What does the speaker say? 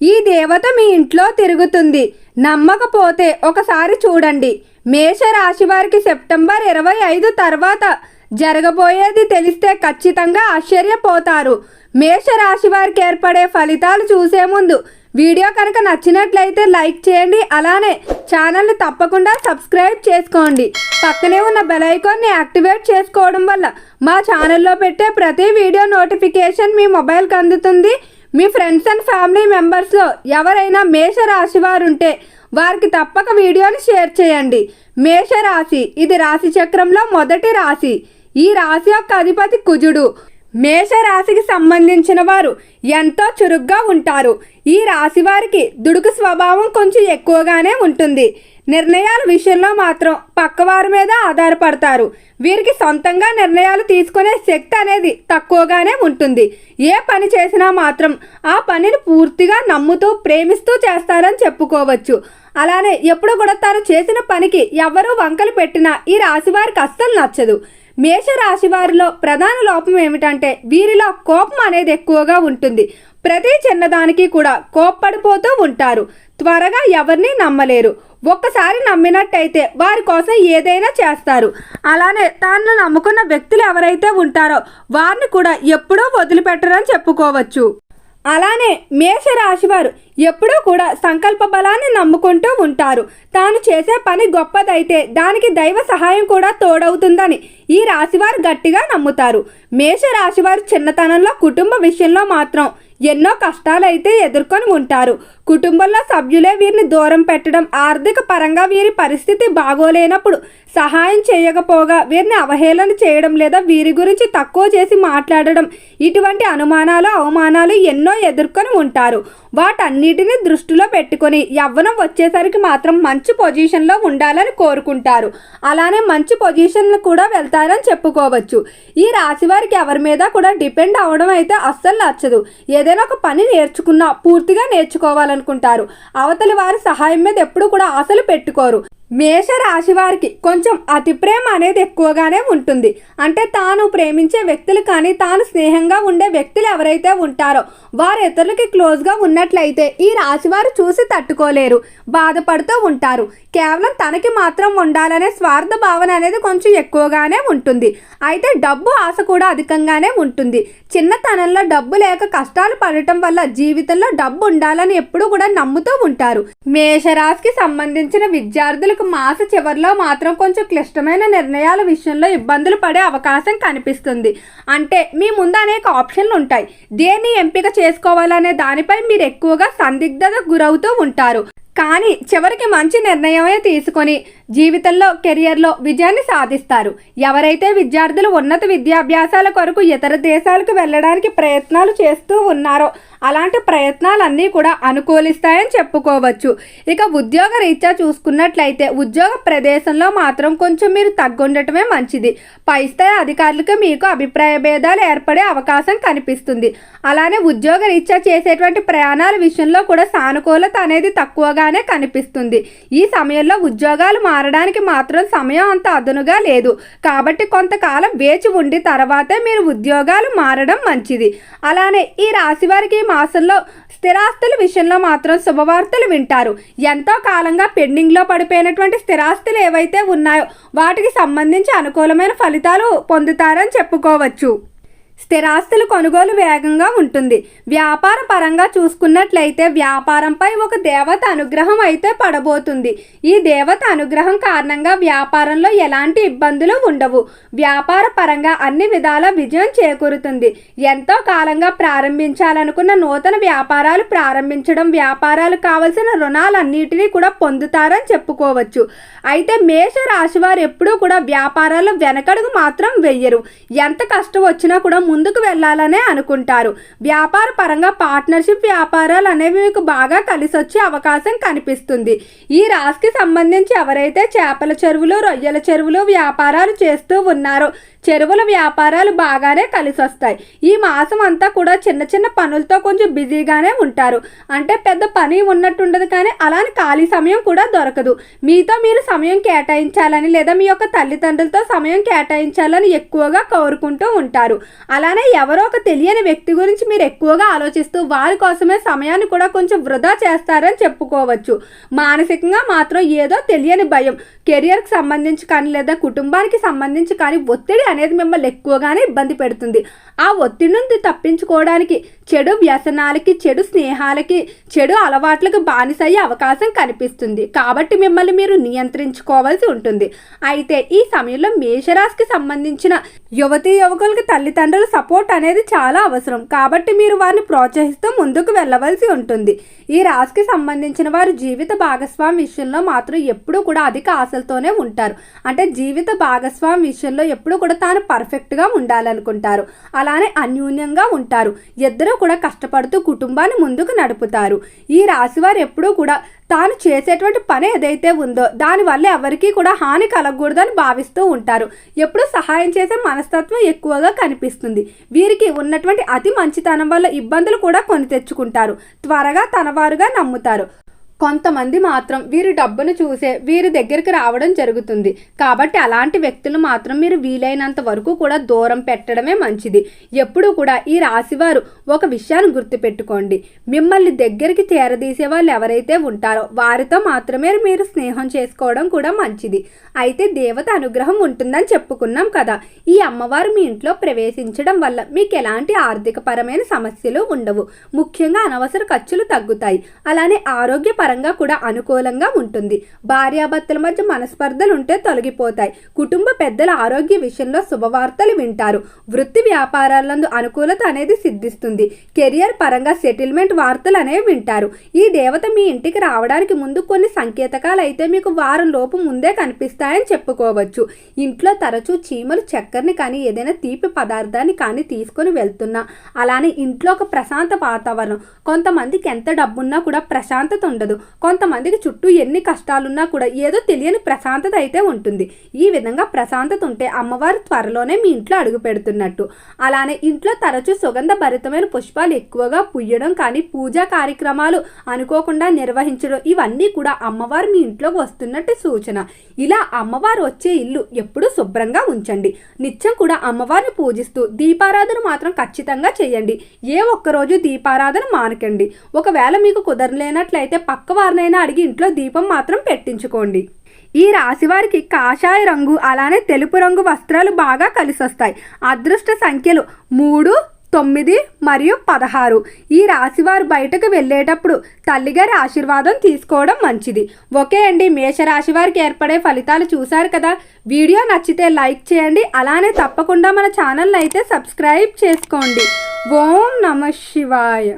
ఈ దేవత మీ ఇంట్లో తిరుగుతుంది. నమ్మకపోతే ఒకసారి చూడండి. మేష రాశి వారికి సెప్టెంబర్ ఇరవై ఐదు తర్వాత జరగబోయేది తెలిస్తే ఖచ్చితంగా ఆశ్చర్యపోతారు. మేష రాశి వారికి ఏర్పడే ఫలితాలు చూసే ముందు వీడియో కనుక నచ్చినట్లయితే లైక్ చేయండి. అలానే ఛానల్ని తప్పకుండా సబ్స్క్రైబ్ చేసుకోండి. పక్కనే ఉన్న బెల్ ఐకాన్ని యాక్టివేట్ చేసుకోవడం వల్ల మా ఛానల్లో పెట్టే ప్రతి వీడియో నోటిఫికేషన్ మీ మొబైల్కి అందుతుంది. మీ ఫ్రెండ్స్ అండ్ ఫ్యామిలీ మెంబర్స్లో ఎవరైనా మేష రాశి వారు ఉంటే వారికి తప్పక వీడియోని షేర్ చేయండి. మేష రాశి ఇది రాశి చక్రంలో మొదటి రాశి. ఈ రాశి యొక్క అధిపతి కుజుడు. మేష రాశికి సంబంధించిన వారు ఎంతో చురుగ్గా ఉంటారు. ఈ రాశి వారికి దుడుకు స్వభావం కొంచెం ఎక్కువగానే ఉంటుంది. నిర్ణయాల విషయంలో మాత్రం పక్కవారి మీద ఆధారపడతారు. వీరికి సొంతంగా నిర్ణయాలు తీసుకునే శక్తి అనేది తక్కువగానే ఉంటుంది. ఏ పని చేసినా మాత్రం ఆ పనిని పూర్తిగా నమ్ముతూ ప్రేమిస్తూ చేస్తారని చెప్పుకోవచ్చు. అలానే ఎప్పుడు కూడా తాను చేసిన పనికి ఎవరూ వంకలు పెట్టినా ఈ రాశి వారికి అస్సలు నచ్చదు. మేష రాశి వారిలో ప్రధాన లోపం ఏమిటంటే వీరిలో కోపం అనేది ఎక్కువగా ఉంటుంది. ప్రతి చిన్నదానికి కూడా కోప్పడిపోతూ ఉంటారు. త్వరగా ఎవరిని నమ్మలేరు. ఒక్కసారి నమ్మినట్టయితే వారి కోసం ఏదైనా చేస్తారు. అలానే తాను నమ్ముకున్న వ్యక్తులు ఎవరైతే ఉంటారో వారిని కూడా ఎప్పుడూ వదిలిపెట్టరని చెప్పుకోవచ్చు. అలానే మేష రాశివారు ఎప్పుడూ కూడా సంకల్ప బలాన్ని నమ్ముకుంటూ ఉంటారు. తాను చేసే పని గొప్పదైతే దానికి దైవ సహాయం కూడా తోడవుతుందని ఈ రాశివారు గట్టిగా నమ్ముతారు. మేష రాశివారు చిన్నతనంలో కుటుంబ విషయంలో మాత్రం ఎన్నో కష్టాలైతే ఎదుర్కొని ఉంటారు. కుటుంబంలో సభ్యులే వీరిని దూరం పెట్టడం ఆర్థిక పరంగా వీరి పరిస్థితి బాగోలేనప్పుడు సహాయం చేయకపోగా వీరిని అవహేళన చేయడం లేదా వీరి గురించి తక్కువ చేసి మాట్లాడడం ఇటువంటి అనుమానాలు అవమానాలు ఎన్నో ఎదుర్కొని ఉంటారు. వాటన్నిటిని దృష్టిలో పెట్టుకొని యవ్వనం వచ్చేసరికి మాత్రం మంచి పొజిషన్లో ఉండాలని కోరుకుంటారు. అలానే మంచి పొజిషన్లు కూడా వెళ్తారని చెప్పుకోవచ్చు. ఈ రాశి వారికి ఎవరి మీద కూడా డిపెండ్ అవ్వడం అయితే అస్సలు నచ్చదు. ఏదైనా ఒక పని నేర్చుకున్నా పూర్తిగా నేర్చుకోవాలనుకుంటారు. అవతలి వారి సహాయం మీద ఎప్పుడు కూడా ఆశలు పెట్టుకోరు. మేష రాశి వారికి కొంచెం అతి ప్రేమ అనేది ఎక్కువగానే ఉంటుంది. అంటే తాను ప్రేమించే వ్యక్తులు కానీ తాను స్నేహంగా ఉండే వ్యక్తులు ఎవరైతే ఉంటారో వారు ఇతరులకి క్లోజ్గా ఉన్నట్లయితే ఈ రాశి వారు చూసి తట్టుకోలేరు బాధపడుతూ ఉంటారు. కేవలం తనకి మాత్రం ఉండాలనే స్వార్థ భావన అనేది కొంచెం ఎక్కువగానే ఉంటుంది. అయితే డబ్బు ఆశ కూడా అధికంగానే ఉంటుంది. చిన్నతనంలో డబ్బు లేక కష్టాలు పడటం వల్ల జీవితంలో డబ్బు ఉండాలని ఎప్పుడూ కూడా నమ్ముతూ ఉంటారు. మేషరాశికి సంబంధించిన విద్యార్థులు మీకు మాస చివరిలో మాత్రం కొంచెం క్లిష్టమైన నిర్ణయాల విషయంలో ఇబ్బందులు పడే అవకాశం కనిపిస్తుంది. అంటే మీ ముందు అనేక ఆప్షన్లు ఉంటాయి. దేన్ని ఎంపిక చేసుకోవాలనే దానిపై మీరు ఎక్కువగా సందిగ్ధత గురవుతూ ఉంటారు. కానీ చివరికి మంచి నిర్ణయమే తీసుకొని జీవితంలో కెరియర్లో విజయాన్ని సాధిస్తారు. ఎవరైతే విద్యార్థులు ఉన్నత విద్యాభ్యాసాల కొరకు ఇతర దేశాలకు వెళ్ళడానికి ప్రయత్నాలు చేస్తూ ఉన్నారో అలాంటి ప్రయత్నాలన్నీ కూడా అనుకూలిస్తాయని చెప్పుకోవచ్చు. ఇక ఉద్యోగ రీత్యా చూసుకున్నట్లయితే ఉద్యోగ ప్రదేశంలో మాత్రం కొంచెం మీరు తగ్గుండటమే మంచిది. పై స్థాయి అధికారులకు మీకు అభిప్రాయ భేదాలు ఏర్పడే అవకాశం కనిపిస్తుంది. అలానే ఉద్యోగ రీత్యా చేసేటువంటి ప్రయాణాల విషయంలో కూడా సానుకూలత అనేది తక్కువగా తక్కువగానే కనిపిస్తుంది. ఈ సమయంలో ఉద్యోగాలు మారడానికి మాత్రం సమయం అంత అదునుగా లేదు. కాబట్టి కొంతకాలం వేచి ఉండి తర్వాతే మీరు ఉద్యోగాలు మారడం మంచిది. అలానే ఈ రాశి వారికి ఈ మాసంలో స్థిరాస్తుల విషయంలో మాత్రం శుభవార్తలు వింటారు. ఎంతో కాలంగా పెండింగ్లో పడిపోయినటువంటి స్థిరాస్తులు ఏవైతే ఉన్నాయో వాటికి సంబంధించి అనుకూలమైన ఫలితాలు పొందుతారని చెప్పుకోవచ్చు. స్థిరాస్తుల కొనుగోలు వేగంగా ఉంటుంది. వ్యాపార పరంగా చూసుకున్నట్లయితే వ్యాపారంపై ఒక దేవత అనుగ్రహం అయితే పడబోతుంది. ఈ దేవత అనుగ్రహం కారణంగా వ్యాపారంలో ఎలాంటి ఇబ్బందులు ఉండవు. వ్యాపార పరంగా అన్ని విధాల విజయం చేకూరుతుంది. ఎంతో కాలంగా ప్రారంభించాలనుకున్న నూతన వ్యాపారాలు ప్రారంభించడం వ్యాపారాలు కావలసిన రుణాలన్నిటినీ కూడా పొందుతారని చెప్పుకోవచ్చు. అయితే మేష రాశి వారు ఎప్పుడూ కూడా వ్యాపారాల్లో వెనకడుగు మాత్రం వెయ్యరు ఎంత కష్టం వచ్చినా కూడా ముందుకు వెళ్ళాలనే అనుకుంటారు. వ్యాపార పరంగా పార్ట్నర్షిప్ వ్యాపారాలు అనేవి మీకు బాగా కలిసి వచ్చే అవకాశం కనిపిస్తుంది. ఈ రాశికి సంబంధించి ఎవరైతే చేపల చెరువులు రొయ్యల చెరువులు వ్యాపారాలు చేస్తూ ఉన్నారో చెరువుల వ్యాపారాలు బాగానే కలిసి వస్తాయి ఈ మాసం అంతా కూడా చిన్న చిన్న పనులతో కొంచెం బిజీగానే ఉంటారు. అంటే పెద్ద పని ఉన్నట్టుండదు కానీ అలానే ఖాళీ సమయం కూడా దొరకదు. మీతో మీరు సమయం కేటాయించాలని లేదా మీ యొక్క తల్లిదండ్రులతో సమయం కేటాయించాలని ఎక్కువగా కోరుకుంటూ ఉంటారు. అలానే ఎవరో ఒక తెలియని వ్యక్తి గురించి మీరు ఎక్కువగా ఆలోచిస్తూ వారి కోసమే సమయాన్ని కూడా కొంచెం వృధా చేస్తారని చెప్పుకోవచ్చు. మానసికంగా మాత్రం ఏదో తెలియని భయం. కెరియర్కి సంబంధించి కానీ లేదా కుటుంబానికి సంబంధించి కానీ ఒత్తిడి అనేది మిమ్మల్ని ఎక్కువగానే ఇబ్బంది పెడుతుంది. ఆ ఒత్తిడి నుండి తప్పించుకోవడానికి చెడు వ్యసనాలకి చెడు స్నేహాలకి చెడు అలవాట్లకు బానిసయ్యే అవకాశం కనిపిస్తుంది. కాబట్టి మిమ్మల్ని మీరు నియంత్రించుకోవాల్సి ఉంటుంది. అయితే ఈ సమయంలో మేషరాశికి సంబంధించిన యువతీ యువకులకి తల్లిదండ్రుల సపోర్ట్ అనేది చాలా అవసరం. కాబట్టి మీరు వారిని ప్రోత్సహిస్తూ ముందుకు వెళ్ళవలసి ఉంటుంది. ఈ రాశికి సంబంధించిన వారు జీవిత భాగస్వామి విషయంలో మాత్రం ఎప్పుడూ కూడా అధిక ఆశలతోనే ఉంటారు. అంటే జీవిత భాగస్వామి విషయంలో ఎప్పుడూ కూడా తాను పర్ఫెక్ట్గా ఉండాలనుకుంటారు. అలానే అన్యూన్యంగా ఉంటారు. ఇద్దరు కూడా కష్టపడుతూ కుటుంబాన్ని ముందుకు నడుపుతారు. ఈ రాశివారు ఎప్పుడూ కూడా తాను చేసేటువంటి పని ఏదైతే ఉందో దానివల్ల ఎవరికీ కూడా హాని కలగకూడదని భావిస్తూ ఉంటారు. ఎప్పుడూ సహాయం చేసే మనస్తత్వం ఎక్కువగా కనిపిస్తుంది. వీరికి ఉన్నటువంటి అతి మంచితనం వల్ల ఇబ్బందులు కూడా కొని తెచ్చుకుంటారు. త్వరగా తనవారుగా నమ్ముతారు. కొంతమంది మాత్రం వీరి డబ్బును చూసే వీరి దగ్గరికి రావడం జరుగుతుంది. కాబట్టి అలాంటి వ్యక్తులు మాత్రం మీరు వీలైనంత వరకు కూడా దూరం పెట్టడమే మంచిది. ఎప్పుడూ కూడా ఈ రాశివారు ఒక విషయాన్ని గుర్తుపెట్టుకోండి. మిమ్మల్ని దగ్గరికి చేరదీసే వాళ్ళు ఎవరైతే ఉంటారో వారితో మాత్రమే మీరు స్నేహం చేసుకోవడం కూడా మంచిది. అయితే దేవత అనుగ్రహం ఉంటుందని చెప్పుకున్నాం కదా. ఈ అమ్మవారు మీ ఇంట్లో ప్రవేశించడం వల్ల మీకు ఎలాంటి ఆర్థికపరమైన సమస్యలు ఉండవు. ముఖ్యంగా అనవసర ఖర్చులు తగ్గుతాయి. అలానే ఆరోగ్య పరంగా కూడా అనుకూలంగా ఉంటుంది. భార్యాభర్తల మధ్య మనస్పర్ధలు ఉంటే తొలగిపోతాయి. కుటుంబ పెద్దల ఆరోగ్య విషయంలో శుభవార్తలు వింటారు. వృత్తి వ్యాపారాలందు అనుకూలత అనేది సిద్ధిస్తుంది. కెరియర్ పరంగా సెటిల్మెంట్ వార్తలు అనేవి వింటారు. ఈ దేవత మీ ఇంటికి రావడానికి ముందు కొన్ని సంకేతకాలు అయితే మీకు వారం లోపు ముందే కనిపిస్తాయని చెప్పుకోవచ్చు. ఇంట్లో తరచూ చీమలు చక్కెరని కానీ ఏదైనా తీపి పదార్థాన్ని కానీ తీసుకొని వెళ్తున్నా. అలానే ఇంట్లో ఒక ప్రశాంత వాతావరణం. కొంతమందికి ఎంత డబ్బున్నా కూడా ప్రశాంతత ఉండదు. కొంతమందికి చుట్టూ ఎన్ని కష్టాలున్నా కూడా ఏదో తెలియని ప్రశాంతత అయితే ఉంటుంది. ఈ విధంగా ప్రశాంతత ఉంటే అమ్మవారు త్వరలోనే మీ ఇంట్లో అడుగు పెడుతున్నట్టు. అలానే ఇంట్లో తరచూ సుగంధ భరితమైన పుష్పాలు ఎక్కువగా పుయ్యడం కానీ పూజా కార్యక్రమాలు అనుకోకుండా నిర్వహించడం ఇవన్నీ కూడా అమ్మవారు మీ ఇంట్లోకి వస్తున్నట్టు సూచన. ఇలా అమ్మవారు వచ్చే ఇల్లు ఎప్పుడూ శుభ్రంగా ఉంచండి. నిత్యం కూడా అమ్మవారిని పూజిస్తూ దీపారాధన మాత్రం ఖచ్చితంగా చేయండి. ఏ ఒక్కరోజు దీపారాధన మానకండి. ఒకవేళ మీకు కుదరలేనట్లయితే పక్క వారినైనా అడిగి ఇంట్లో దీపం మాత్రం పెట్టించుకోండి. ఈ రాశి వారికి కాషాయ రంగు అలానే తెలుపు రంగు వస్త్రాలు బాగా కలిసొస్తాయి. అదృష్ట సంఖ్యలు మూడు తొమ్మిది మరియు పదహారు. ఈ రాశివారు బయటకు వెళ్ళేటప్పుడు తల్లిగారి ఆశీర్వాదం తీసుకోవడం మంచిది. ఓకే అండి మేషరాశి వారికి ఏర్పడే ఫలితాలు చూశారు కదా? వీడియో నచ్చితే లైక్ చేయండి అలానే తప్పకుండా మన ఛానల్ అయితే సబ్స్క్రైబ్ చేసుకోండి. ఓం నమ శివాయ.